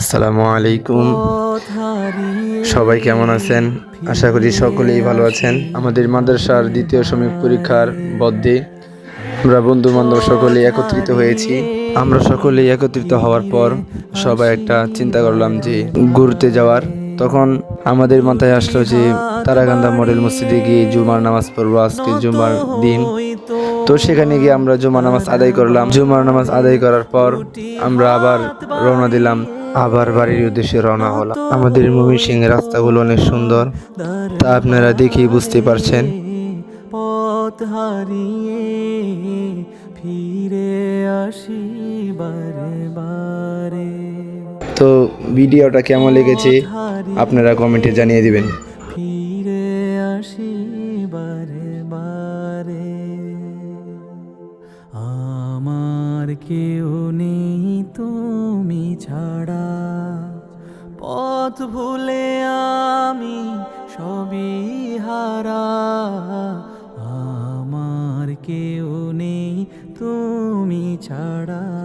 আসসালামু আলাইকুম। সবাই কেমন আছেন? আশা করি সকলেই ভালো আছেন। আমাদের মাদ্রাসার দ্বিতীয় শ্রমিক পরীক্ষার বদ্ধে আমরা বন্ধু বান্ধব সকলেই একত্রিত হয়েছি। আমরা সকলেই একত্রিত হওয়ার পর সবাই একটা চিন্তা করলাম যে ঘুরতে যাওয়ার। তখন আমাদের মাথায় আসলো যে তারাকান্দা মডেল মসজিদে গিয়ে জুমার নামাজ পড়ব আজকে জুমার দিন। তো সেখানে গিয়ে আমরা জুমার নামাজ আদায় করলাম। জুমার নামাজ আদায় করার পর আমরা আবার রওনা দিলাম। আবার বাড়ির উদ্দেশ্যে রওনা হলাম। আমাদের ময়মনসিং সিং রাস্তাগুলো অনেক সুন্দর তা আপনারা দেখেই বুঝতে পারছেন। পথ হারিয়ে ফিরে আসি বারে বারে তো ভিডিওটা কেমন লেগেছে আপনারা কমেন্টে জানিয়ে দিবেন। ফিরে আসি বারে বারে আমার কেউ নেই তুমি ছাড়া। পথ ভুলে আমি সবই হারা। আমার কেউ নেই তুমি ছাড়া।